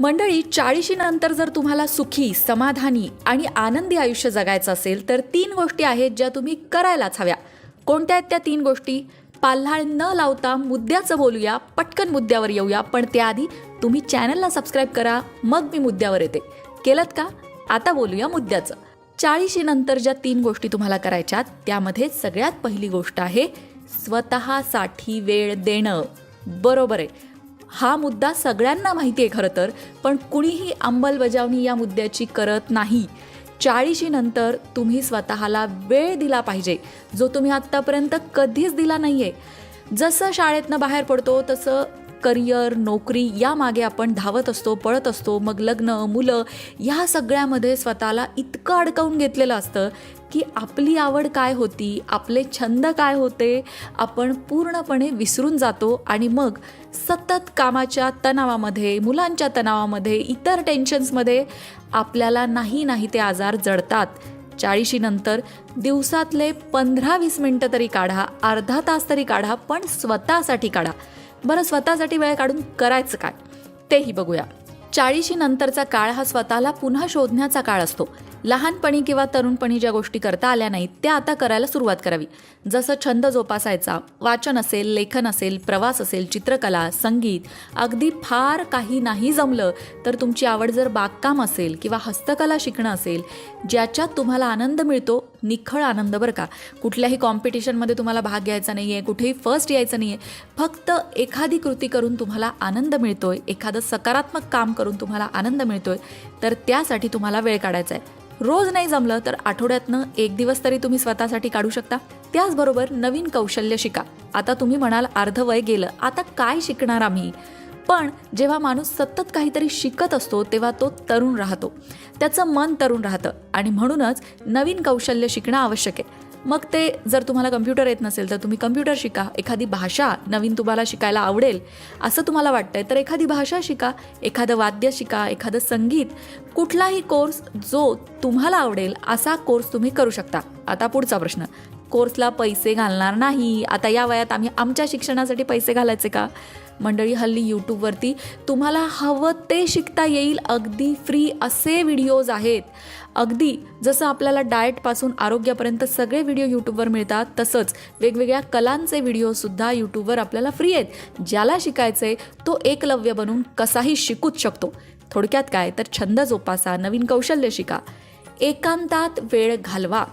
मंडळी चाळीशी नंतर जर तुम्हाला सुखी समाधानी आणि आनंदी आयुष्य जगायचं असेल तर तीन गोष्टी आहेत ज्या तुम्ही करायलाच हव्या. कोणत्या आहेत त्या तीन गोष्टी? पाल्हाळ न लावता मुद्द्याचं बोलूया पटकन मुद्द्यावर येऊया पण त्याआधी तुम्ही चॅनलला सबस्क्राईब करा मग मी मुद्द्यावर येते. केलं का? आता बोलूया मुद्द्याचं. चाळीशी नंतर ज्या तीन गोष्टी तुम्हाला करायच्यात त्यामध्ये सगळ्यात पहिली गोष्ट आहे स्वतःसाठी वेळ देणं. बरोबर आहे. हा मुद्दा सगळ्यांना माहिती आहे खरं तर पण कुणीही अंमलबजावणी या मुद्द्याची करत नाही. चाळीशी नंतर तुम्ही स्वतःला वेळ दिला पाहिजे जो तुम्ही आत्तापर्यंत कधीच दिला नाही आहे जसं शाळेतनं बाहेर पडतो तसं करिअर नोकरी यामागे आपण धावत असतो पळत असतो. मग लग्न मुलं ह्या सगळ्यामध्ये स्वतःला इतकं अडकवून घेतलेलं असतं की आपली आवड काय होती आपले छंद काय होते आपण पूर्णपणे विसरून जातो आणि मग सतत कामाच्या तणावामध्ये मुलांच्या तणावामध्ये इतर टेन्शन्समध्ये आपल्याला नाही नाही ते आजार जडतात. चाळीशी नंतर दिवसातले पंधरा वीस मिनटं तरी काढा अर्धा तास तरी काढा पण स्वतःसाठी काढा. बरं स्वतःसाठी वेळ काढून करायचं काय? तेही बघूया. चाळीशी नंतरचा काळ हा स्वतःला पुन्हा शोधण्याचा काळ असतो. लहानपणी किंवा तरुणपणी ज्या गोष्टी करता आल्या नाहीत त्या आता करायला सुरुवात करावी. जसं छंद जोपासायचा वाचन असेल लेखन असेल प्रवास असेल चित्रकला संगीत अगदी फार काही नाही जमलं तर तुमची आवड जर बागकाम असेल किंवा हस्तकला शिकणं असेल ज्याच्यात तुम्हाला आनंद मिळतो निखळ आनंद बरं का. कुठल्याही कॉम्पिटिशनमध्ये तुम्हाला भाग घ्यायचा नाही आहे कुठेही फर्स्ट यायचं नाही आहे फक्त एखादी कृती करून तुम्हाला आनंद मिळतोय एखादं सकारात्मक काम करून तुम्हाला आनंद मिळतोय तर त्यासाठी तुम्हाला वेळ काढायचा आहे रोज नाही जमलं तर आठवड्यातनं एक दिवस तरी तुम्ही स्वतःसाठी काढू शकता. त्याचबरोबर नवीन कौशल्य शिका. आता तुम्ही म्हणाल अर्ध वय गेलं आता काय शिकणार आम्ही? पण जेव्हा माणूस सतत काहीतरी शिकत असतो तेव्हा तो तरुण राहतो. त्याचं मन तरुण राहतं आणि म्हणूनच नवीन कौशल्य शिकणं आवश्यक आहे. मग ते जर तुम्हाला कम्प्युटर येत नसेल तर तुम्ही कम्प्युटर शिका. एखादी भाषा नवीन तुम्हाला शिकायला आवडेल असं तुम्हाला वाटतंय तर एखादी भाषा शिका एखादं वाद्य शिका एखादं संगीत कुठलाही कोर्स जो तुम्हाला आवडेल असा कोर्स तुम्ही करू शकता. आता पुढचा प्रश्न. कोर्सला पैसे घालणार नाही. आता या वयात आम्ही आमच्या शिक्षणासाठी पैसे घालायचे का? मंडळी हल्ली यूट्यूबवरती तुम्हाला हवं ते शिकता येईल. अगदी फ्री असे व्हिडिओज आहेत. अगदी जसं आपल्याला डाएटपासून आरोग्यापर्यंत सगळे व्हिडिओ यूट्यूबवर मिळतात तसंच वेगवेगळ्या कलांचे व्हिडिओसुद्धा यूट्यूबवर आपल्याला फ्री आहेत. ज्याला शिकायचं आहे तो एकलव्य बनून कसाही शिकूच शकतो. थोडक्यात काय? तर छंद जोपासा नवीन कौशल्य शिका. एकांतात वेळ घालवा.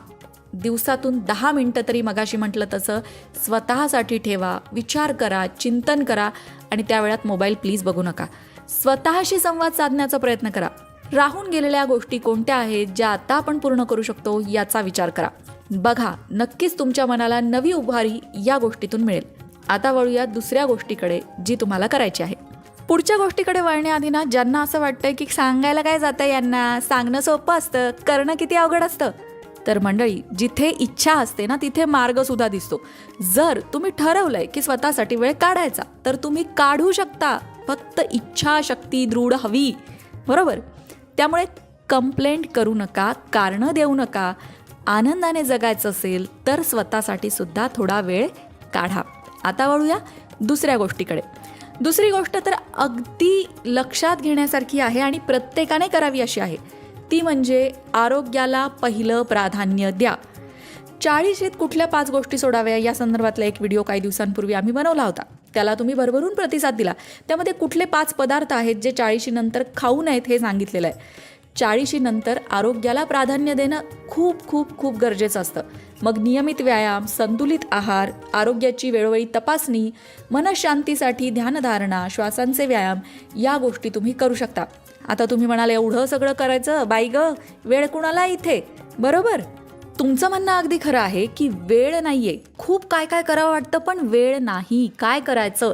दिवसातून दहा मिनटं तरी मगाशी म्हटलं तसं स्वतःसाठी ठेवा विचार करा चिंतन करा आणि त्या वेळात मोबाईल प्लीज बघू नका. स्वतःशी संवाद साधण्याचा प्रयत्न करा. राहून गेलेल्या गोष्टी कोणत्या आहेत ज्या आता आपण पूर्ण करू शकतो याचा विचार करा. बघा नक्कीच तुमच्या मनाला नवी उभारी या गोष्टीतून मिळेल. आता वळूया दुसऱ्या गोष्टीकडे जी तुम्हाला करायची आहे. पुढच्या गोष्टीकडे वळण्याआधी ना ज्यांना असं वाटतंय की सांगायला काय जातं यांना सांगणं सोपं असतं करणं किती अवघड असतं. तर मंडळी जिथे इच्छा असते ना तिथे मार्ग सुद्धा दिसतो. जर तुम्ही ठरवलंय की स्वतःसाठी वेळ काढायचा तर तुम्ही काढू शकता. फक्त इच्छाशक्ती दृढ हवी. बरोबर? त्यामुळे कंप्लेंट करू नका कारणं देऊ नका. आनंदाने जगायचं असेल तर स्वतःसाठी सुद्धा थोडा वेळ काढा. आता वळूया दुसऱ्या गोष्टीकडे. दुसरी गोष्ट तर अगदी लक्षात घेण्यासारखी आहे आणि प्रत्येकाने करावी अशी आहे. ती म्हणजे आरोग्याला पहिलं प्राधान्य द्या. चाळीशीत कुठल्या पाच गोष्टी सोडाव्या? या संदर्भातला एक व्हिडिओ काही दिवसांपूर्वी आम्ही बनवला होता. त्याला तुम्ही भरभरून प्रतिसाद दिला. त्यामध्ये कुठले पाच पदार्थ आहेत जे चाळीशी नंतर खाऊ नयेत हे सांगितलेलं आहे. चाळीशी नंतर आरोग्याला प्राधान्य देणं खूप खूप खूप गरजेचं असतं. मग नियमित व्यायाम संतुलित आहार आरोग्याची वेळोवेळी तपासणी मनशांतीसाठी ध्यानधारणा श्वासांचे व्यायाम या गोष्टी तुम्ही करू शकता. आता तुम्ही म्हणाल एवढं सगळं करायचं? बाई ग वेळ कुणाला इथे? बरोबर? तुमचं म्हणणं अगदी खरं आहे की वेळ नाही आहे खूप काय काय करावं वाटतं पण वेळ नाही. काय करायचं?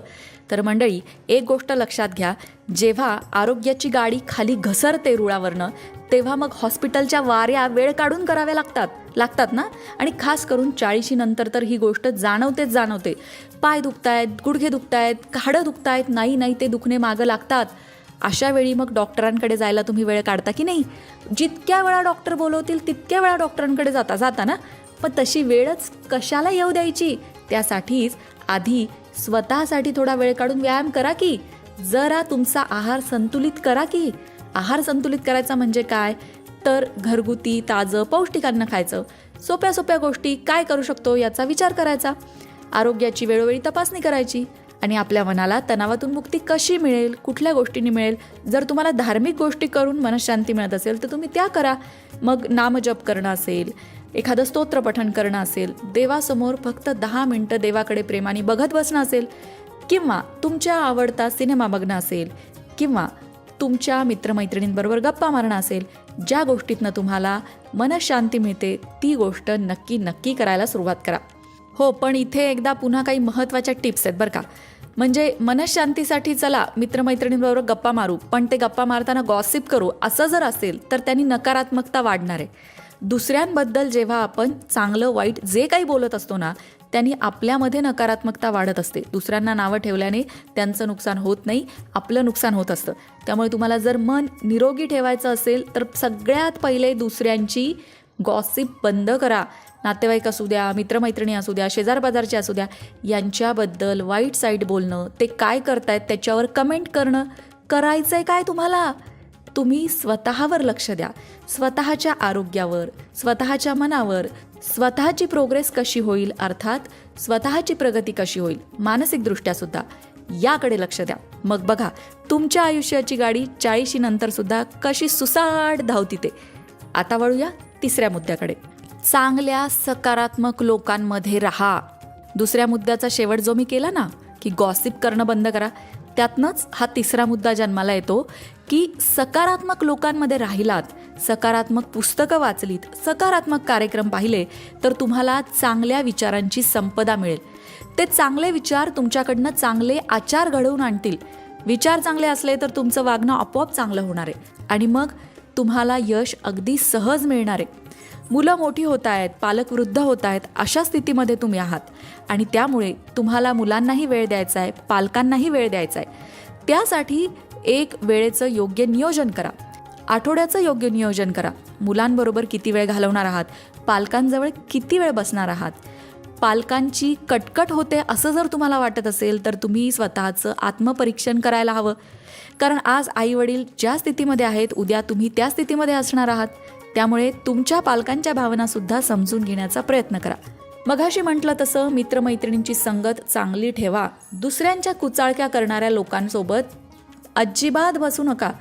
तर मंडळी एक गोष्ट लक्षात घ्या. जेव्हा आरोग्याची गाडी खाली घसरते रुळावरनं तेव्हा मग हॉस्पिटलच्या वाऱ्या वेळ काढून कराव्या लागतात. लागतात ना? आणि खास करून चाळीशी नंतर तर ही गोष्ट जाणवतेच जाणवते. पाय दुखतायत गुडघे दुखतायत हाडं दुखतायत नाही नाही ते दुखणे मागं लागतात. अशा वेळी मग डॉक्टरांकडे जायला तुम्ही वेळ काढता की नाही? जितक्या वेळा डॉक्टर बोलवतील तितक्या वेळा डॉक्टरांकडे जाता जाता ना? पण तशी वेळच कशाला येऊ द्यायची? त्यासाठीच आधी स्वतःसाठी थोडा वेळ काढून व्यायाम करा की जरा तुमचा आहार संतुलित करा की. आहार संतुलित करायचा म्हणजे काय? तर घरगुती ताजं पौष्टिक अन्न खायचं. सोप्या सोप्या गोष्टी काय करू शकतो याचा विचार करायचा. आरोग्याची वेळोवेळी तपासणी करायची. आणि आपल्या मनाला तणावातून मुक्ती कशी मिळेल कुठल्या गोष्टींनी मिळेल जर तुम्हाला धार्मिक गोष्टी करून मनशांती मिळत असेल तर तुम्ही त्या करा. मग नामजप करणं असेल एखादं स्तोत्र पठण करणं असेल देवासमोर फक्त दहा मिनटं देवाकडे प्रेमाने बघत बसणं असेल किंवा तुमच्या आवडता सिनेमा बघणं असेल किंवा तुमच्या मित्रमैत्रिणींबरोबर गप्पा मारणं असेल ज्या गोष्टीतनं तुम्हाला मनशांती मिळते ती गोष्ट नक्की नक्की करायला सुरुवात करा. हो पण इथे एकदा पुन्हा काही महत्त्वाच्या टिप्स आहेत बरं का. म्हणजे मनशांतीसाठी चला मित्रमैत्रिणींबरोबर गप्पा मारू पण ते गप्पा मारताना गॉसिप करू असं जर असेल तर त्यांनी नकारात्मकता वाढणार आहे. दुसऱ्यांबद्दल जेव्हा आपण चांगलं वाईट जे काही बोलत असतो ना त्यांनी आपल्यामध्ये नकारात्मकता वाढत असते. दुसऱ्यांना नावं ठेवल्याने त्यांचं नुकसान होत नाही आपलं नुकसान होत असतं. त्यामुळे तुम्हाला जर मन निरोगी ठेवायचं असेल तर सगळ्यात पहिले दुसऱ्यांची गॉसिप बंद करा. नातेवाईक असू द्या मित्रमैत्रिणी असू द्या शेजारबाजारचे असू द्या यांच्याबद्दल वाईट साईड बोलणं ते काय करतायत त्याच्यावर कमेंट करणं करायचं आहे काय तुम्हाला? तुम्ही स्वतःवर लक्ष द्या. स्वतःच्या आरोग्यावर स्वतःच्या मनावर स्वतःची प्रोग्रेस कशी होईल अर्थात स्वतःची प्रगती कशी होईल मानसिकदृष्ट्या सुद्धा याकडे लक्ष द्या. मग बघा तुमच्या आयुष्याची गाडी चाळीशी नंतर सुद्धा कशी सुसाट धावती ते. आता वळूया तिसऱ्या मुद्द्याकडे. चांगल्या सकारात्मक लोकांमध्ये राहा. दुसऱ्या मुद्द्याचा शेवट जो मी केला ना की गॉसिप करणं बंद करा त्यातनंच हा तिसरा मुद्दा जन्माला येतो की सकारात्मक लोकांमध्ये राहिलात सकारात्मक पुस्तकं वाचलीत सकारात्मक कार्यक्रम पाहिले तर तुम्हाला चांगल्या विचारांची संपदा मिळेल. ते चांगले विचार तुमच्याकडनं चांगले आचार घडवून आणतील. विचार चांगले असले तर तुमचं वागणं आपोआप चांगलं होणार आहे. आणि मग तुम्हाला यश अगदी सहज मिळणार आहे. मुलं मोठी होत आहेत पालक वृद्ध होत आहेत अशा स्थितीमध्ये तुम्ही आहात. आणि त्यामुळे तुम्हाला मुलांनाही वेळ द्यायचा आहे पालकांनाही वेळ द्यायचा आहे. त्यासाठी एक वेळेचं योग्य नियोजन करा. आठवड्याचं योग्य नियोजन करा. मुलांबरोबर किती वेळ घालवणार आहात? पालकांजवळ किती वेळ बसणार आहात? पालकांची कटकट होते असं जर तुम्हाला वाटत असेल तर तुम्ही स्वतःचं आत्मपरीक्षण करायला हवं. कारण आज आई वडील ज्या स्थितीमध्ये आहेत उद्या तुम्ही त्या स्थितीमध्ये असणार आहात. त्यामुळे तुमच्या पालकांच्या भावनासुद्धा समजून घेण्याचा प्रयत्न करा. मघाशी म्हटलं तसं मित्रमैत्रिणींची संगत चांगली ठेवा. दुसऱ्यांच्या कुचाळक्या करणाऱ्या लोकांसोबत अजिबात बसू नका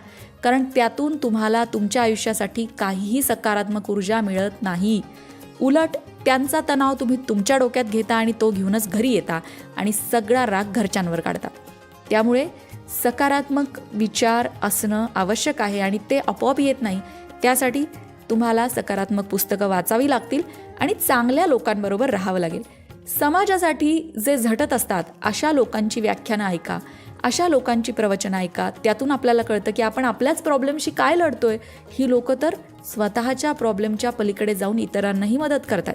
कारण त्यातून तुम्हाला तुमच्या आयुष्यासाठी काहीही सकारात्मक ऊर्जा मिळत नाही. उलट त्यांचा तणाव तुम्ही तुमच्या डोक्यात घेता आणि तो घेऊनच घरी येता आणि सगळा राग घरच्यांवर काढता. त्यामुळे सकारात्मक विचार असणं आवश्यक आहे आणि ते आपोआप येत नाही. त्यासाठी तुम्हाला सकारात्मक पुस्तकं वाचावी लागतील आणि चांगल्या लोकांबरोबर राहावं लागेल. समाजासाठी जे झटत असतात अशा लोकांची व्याख्यानं ऐका. अशा लोकांची प्रवचनं ऐका. त्यातून आपल्याला कळतं की आपण आपल्याच प्रॉब्लेमशी काय लढतोय. ही लोकं तर स्वतःच्या प्रॉब्लेमच्या पलीकडे जाऊन इतरांनाही मदत करतात.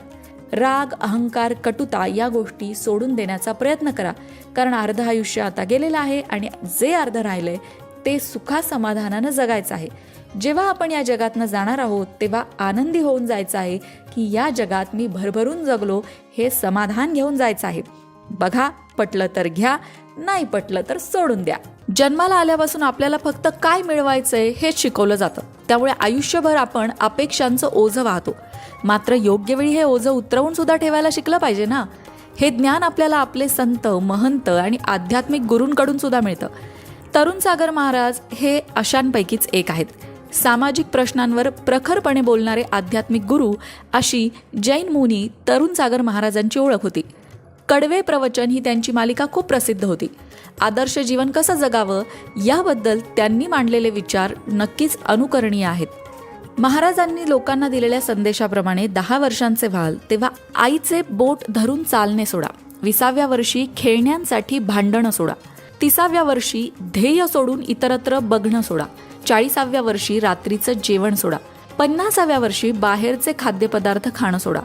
राग अहंकार कटुता या गोष्टी सोडून देण्याचा प्रयत्न करा. कारण अर्ध आयुष्य आता गेलेलं आहे आणि जे अर्ध राहिलंय ते सुखा समाधानानं जगायचं आहे. जेव्हा आपण या जगातनं जाणार आहोत तेव्हा आनंदी होऊन जायचं आहे की या जगात मी भरभरून जगलो हे समाधान घेऊन जायचं आहे. बघा पटलं तर घ्या नाही पटलं तर सोडून द्या. जन्माला आल्यापासून आपल्याला फक्त काय मिळवायचंय हेच शिकवलं जातं. त्यामुळे आयुष्यभर आपण अपेक्षांचं ओझं वाहतो. मात्र योग्य वेळी हे ओझं उतरवून सुद्धा ठेवायला शिकलं पाहिजे ना? हे ज्ञान आपल्याला आपले संत महंत आणि आध्यात्मिक गुरूंकडून सुद्धा मिळतं. तरुण सागर महाराज हे अशांपैकीच एक आहेत. सामाजिक प्रश्नांवर प्रखरपणे बोलणारे आध्यात्मिक गुरु अशी जैन मुनी तरुण सागर महाराजांची ओळख होती. कडवे प्रवचन ही त्यांची मालिका खूप प्रसिद्ध होती. आदर्श जीवन कसं जगावं याबद्दल त्यांनी मांडलेले विचार नक्कीच अनुकरणीय आहेत. महाराजांनी लोकांना दिलेल्या संदेशाप्रमाणे दहा वर्षांचे व्हाल तेव्हा आईचे बोट धरून चालणे सोडा. विसाव्या वर्षी खेळण्यांसाठी भांडणं सोडा. तिसाव्या वर्षी ध्येय सोडून इतरत्र बघणं सोडा. चाळीसाव्या वर्षी रात्रीचं जेवण सोडा. पन्नासाव्या वर्षी बाहेरचे खाद्यपदार्थ खाणं सोडा.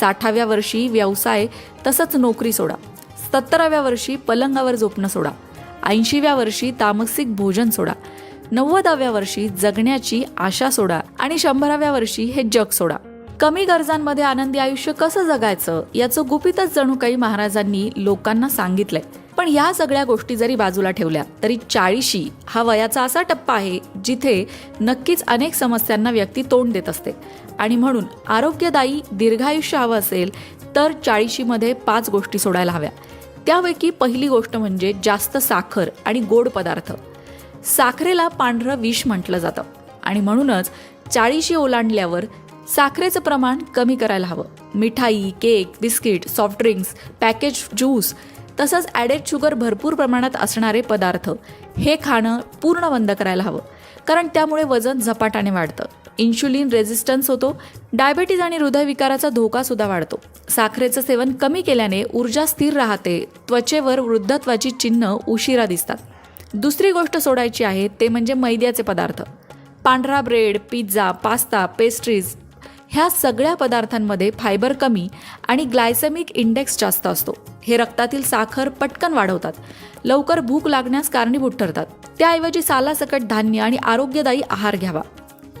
साठाव्या वर्षी व्यवसाय तसंच नोकरी सोडा. सत्तराव्या वर्षी पलंगावर झोपणं सोडा. ऐंशीव्या वर्षी तामसिक भोजन सोडा. नव्वदाव्या वर्षी जगण्याची आशा सोडा आणि शंभराव्या वर्षी हे जग सोडा. कमी गरजांमध्ये आनंदी आयुष्य कसं जगायचं याचं गुपितच जणू काही महाराजांनी लोकांना सांगितलंय. पण ह्या सगळ्या गोष्टी जरी बाजूला ठेवल्या तरी चाळीशी हा वयाचा असा टप्पा आहे जिथे नक्कीच अनेक समस्यांना व्यक्ती तोंड देत असते. आणि म्हणून आरोग्यदायी दीर्घायुष्य हवं असेल तर चाळीशीमध्ये पाच गोष्टी सोडायला हव्या. त्यापैकी पहिली गोष्ट म्हणजे जास्त साखर आणि गोड पदार्थ. साखरेला पांढरं विष म्हटलं जातं. आणि म्हणूनच चाळीशी ओलांडल्यावर साखरेचं प्रमाण कमी करायला हवं. मिठाई cake biscuit soft drinks package juice तसंच ॲडेड शुगर भरपूर प्रमाणात असणारे पदार्थ. हे खाणं पूर्ण बंद करायला हवं. कारण त्यामुळे वजन झपाट्याने वाढतं. इन्शुलिन रेझिस्टन्स होतो. डायबेटीज आणि हृदयविकाराचा धोकासुद्धा वाढतो. साखरेचं सेवन कमी केल्याने ऊर्जा स्थिर राहते. त्वचेवर वृद्धत्वाची चिन्ह उशिरा दिसतात. दुसरी गोष्ट सोडायची आहे ते म्हणजे मैद्याचे पदार्थ. पांढरा ब्रेड पिझ्झा पास्ता पेस्ट्रीज ह्या सगळ्या पदार्थांमध्ये फायबर कमी आणि ग्लायसेमिक इंडेक्स जास्त असतो. हे रक्तातील साखर पटकन वाढवतात. लवकर भूक लागण्यास कारणीभूत ठरतात. त्याऐवजी सालासकट धान्य आणि आरोग्यदायी आहार घ्यावा.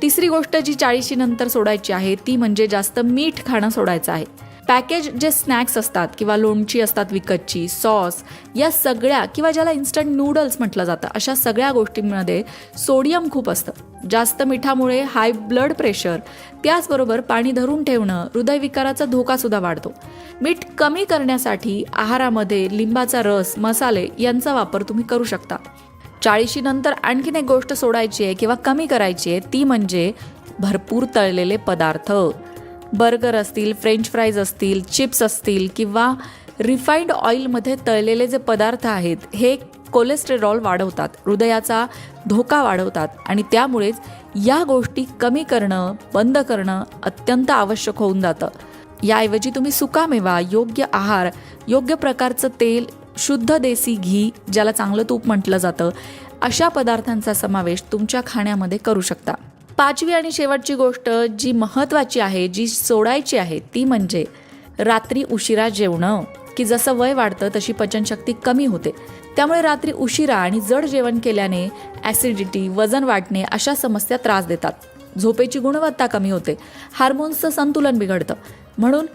तिसरी गोष्ट जी चाळीशी नंतर सोडायची आहे ती म्हणजे जास्त मीठ खाणं सोडायचं आहे. पॅकेज जे स्नॅक्स असतात किंवा लोणची असतात विकतची सॉस या सगळ्या किंवा ज्याला इन्स्टंट नूडल्स म्हटलं जातं अशा सगळ्या गोष्टींमध्ये सोडियम खूप असतं. जास्त मिठामुळे हाय ब्लड प्रेशर त्याचबरोबर पाणी धरून ठेवणं हृदयविकाराचा धोकासुद्धा वाढतो. मीठ कमी करण्यासाठी आहारामध्ये लिंबाचा रस मसाले यांचा वापर तुम्ही करू शकता. चाळीशी नंतर आणखीन एक गोष्ट सोडायची आहे किंवा कमी करायची आहे ती म्हणजे भरपूर तळलेले पदार्थ. बर्गर असतील फ्रेंच फ्राईज असतील चिप्स असतील किंवा रिफाईंड ऑइलमध्ये तळलेले जे पदार्थ आहेत हे कोलेस्टेरॉल वाढवतात हृदयाचा धोका वाढवतात आणि त्यामुळेच या गोष्टी कमी करणं बंद करणं अत्यंत आवश्यक होऊन जातं. याऐवजी तुम्ही सुकामेवा योग्य आहार योग्य प्रकारचं तेल शुद्ध देसी घी ज्याला चांगलं तूप म्हटलं जातं अशा पदार्थांचा समावेश तुमच्या खाण्यामध्ये करू शकता. पाचवी आणि शेवटची गोष्ट जी महत्त्वाची आहे जी सोडायची आहे ती म्हणजे रात्री उशिरा जेवणं. की जसं वय वाढतं तशी पचनशक्ती कमी होते. त्यामुळे रात्री उशिरा आणि जड जेवण केल्याने ॲसिडिटी वजन वाढणे अशा समस्या त्रास देतात. झोपेची गुणवत्ता कमी होते. हार्मोन्सचं संतुलन बिघडतं. म्हणून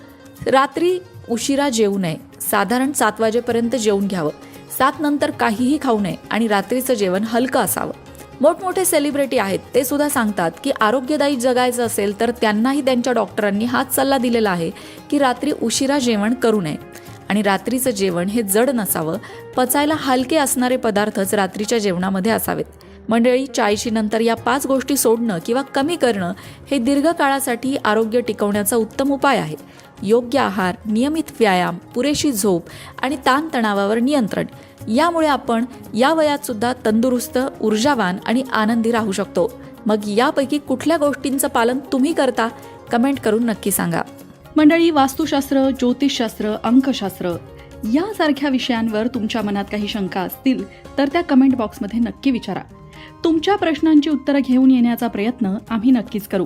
रात्री उशिरा जेवू नये. साधारण सात वाजेपर्यंत जेवून घ्यावं. सात नंतर काहीही खाऊ नये आणि रात्रीचं जेवण हलकं असावं. मोठमोठे सेलिब्रिटी आहेत. ते सुद्धा सांगतात की आरोग्यदायी जगायचं असेल तर त्यांनाही त्यांच्या डॉक्टरांनी हाच सल्ला दिलेला आहे की रात्री उशिरा जेवण करू नये. आणि रात्रीचं जेवण हे जड नसावं. पचायला हलके असणारे पदार्थच रात्रीच्या जेवणामध्ये असावेत. मंडळी चाळीशी नंतर या पाच गोष्टी सोडणं किंवा कमी करणं हे दीर्घकाळासाठी आरोग्य टिकवण्याचा उत्तम उपाय आहे. योग्य आहार नियमित व्यायाम पुरेशी झोप आणि ताणतणावावर नियंत्रण. यामुळे आपण या वयात सुद्धा तंदुरुस्त ऊर्जावान आणि आनंदी राहू शकतो. मग यापैकी कुठल्या गोष्टींचं पालन तुम्ही करता? कमेंट करून नक्की सांगा. मंडळी वास्तुशास्त्र ज्योतिषशास्त्र अंकशास्त्र यासारख्या विषयांवर तुमच्या मनात काही शंका असतील तर त्या कमेंट बॉक्समध्ये नक्की विचारा. तुमच्या प्रश्नांची उत्तरं घेऊन येण्याचा प्रयत्न आम्ही नक्कीच करू.